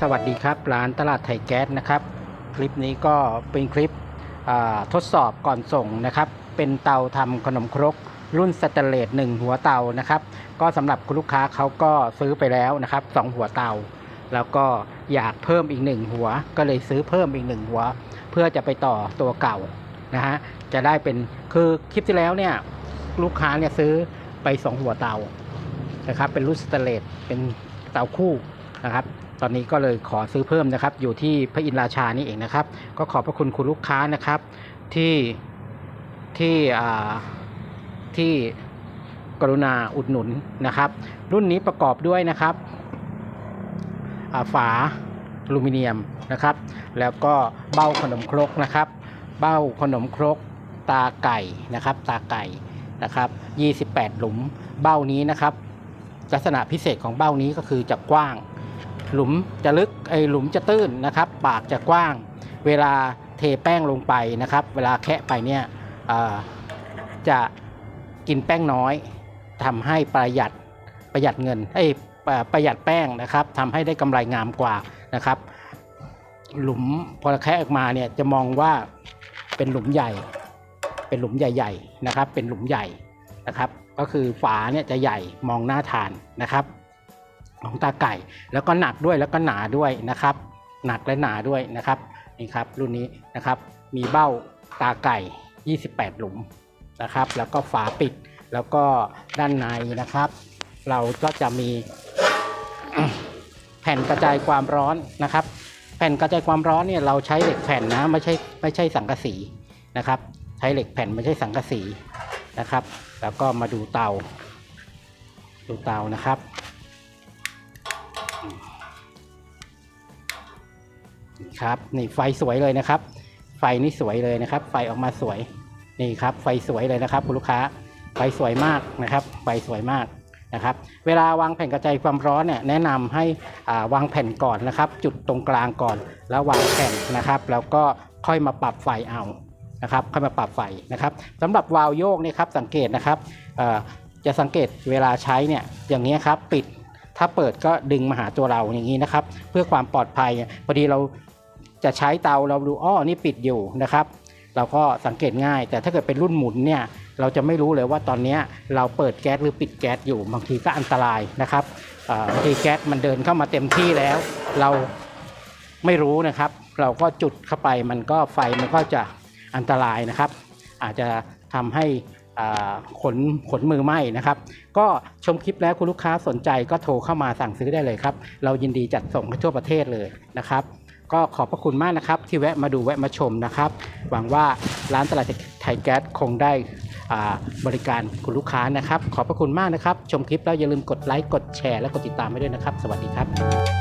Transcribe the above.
สวัสดีครับ ร้านตลาดไทยแก๊สนะครับ คลิปนี้ก็เป็นคลิปทดสอบก่อนส่งนะครับ เป็นเตาทำขนมครกรุ่นสแตนเลสหนึ่งหัวเตานะครับ ก็สำหรับคุณลูกค้าเขาก็ซื้อไปแล้วนะครับสองหัวเตา แล้วก็อยากเพิ่มอีกหนึ่งหัว ก็เลยซื้อเพิ่มอีกหนึ่งหัว เพื่อจะไปต่อตัวเก่านะฮะจะได้เป็นคือคลิปที่แล้วเนี่ยลูกค้าเนี่ยซื้อไปสองหัวเตานะครับเป็นรุ่นสแตนเลสเป็นเตาคู่นะครับ ตอนนี้ก็เลยขอซื้อเพิ่มนะครับ อยู่ที่พระอินราชานี่เองนะครับ ก็ขอบพระคุณคุณลูกค้านะครับที่ที่ที่กรุณาอุดหนุนนะครับ รุ่นนี้ประกอบด้วยนะครับาฝาอลูมิเนียมนะครับ แล้วก็เบ้าขนมครกนะครับ เบ้าขนมครกตาไก่นะครับ ตาไก่นะครับ 28 หลุม เบ้านี้นะครับ ลักษณะพิเศษของเบ้านี้ก็คือจะกว้าง หลุมจะลึกไอหลุมจะตื้นนะครับ ปากจะกว้าง เวลาเทแป้งลงไปนะครับ เวลาแคะไปเนี่ยจะกินแป้งน้อยทำให้ประหยัดประหยัดเงินเอ้ยประหยัดแป้งนะครับทำให้ได้กำไรงามกว่านะครับ หลุมพอแคะออกมาเนี่ยจะมองว่าเป็นหลุมใหญ่ เป็นหลุมใหญ่ๆนะครับ เป็นหลุมใหญ่นะครับ ก็คือฝาเนี่ยจะใหญ่มองน่าทานนะครับ ของตาไก่ แล้วก็หนักด้วยแล้วก็หนาด้วยนะครับ หนักและหนาด้วยนะครับนี่ครับรุ่นนี้นะครับมีเบ้าตาไก่ 28 หลุมนะครับ แล้วก็ฝาปิดแล้วก็ด้านในนะครับ เราก็จะมีแผ่นกระจายความร้อนนะครับ แผ่นกระจายความร้อนเนี่ยเราใช้เหล็กแผ่นนะไม่ใช่ไม่ใช่สังกะสีนะครับ ใช้เหล็กแผ่นไม่ใช่สังกะสีนะครับ แล้วก็มาดูเตา ดูเตานะครับ ครับนี่ไฟสวยเลยนะครับ ไฟนี่สวยเลยนะครับ ไฟออกมาสวยนี่ครับ ไฟสวยเลยนะครับคุณลูกค้าไฟสวยมากนะครับ ไฟสวยมากนะครับ เวลาวางแผ่นกระจายความร้อนเนี่ยแนะนำให้วางแผ่นก่อนนะครับ จุดตรงกลางก่อน แล้ววางแผ่นนะครับ แล้วก็ค่อยมาปรับไฟเอานะครับค่อยมาปรับไฟนะครับสำหรับวาล์วโยกนี่ครับสังเกตนะครับจะสังเกตเวลาใช้เนี่ยอย่างนี้ครับปิดถ้าเปิดก็ดึงมาหาตัวเราอย่างนี้นะครับ เพื่อความปลอดภัยพอดีเรา จะใช้เตาเราดูอ้อนี่ปิดอยู่นะครับ เราก็สังเกตง่าย แต่ถ้าเกิดเป็นรุ่นหมุนเนี่ยเราจะไม่รู้เลยว่าตอนนี้เราเปิดแก๊สหรือปิดแก๊สอยู่บางทีก็อันตรายนะครับบางทีแก๊สมันเดินเข้ามาเต็มที่แล้ว เราไม่รู้นะครับ เราก็จุดเข้าไปมันก็ไฟมันก็จะอันตรายนะครับ อาจจะทำให้ขนขนมือไหม้นะครับ ก็ชมคลิปแล้วคุณลูกค้าสนใจก็โทรเข้ามาสั่งซื้อได้เลยครับ เรายินดีจัดส่งทั่วประเทศเลยนะครับ ก็ขอบพระคุณมากนะครับ ที่แวะมาดูแวะมาชมนะครับ หวังว่าร้านตลาดไทยแก๊สคงได้บริการคุณลูกค้านะครับ ขอบพระคุณมากนะครับ ชมคลิปแล้วอย่าลืมกดไลค์กดแชร์และกดติดตามให้ด้วยนะครับ สวัสดีครับ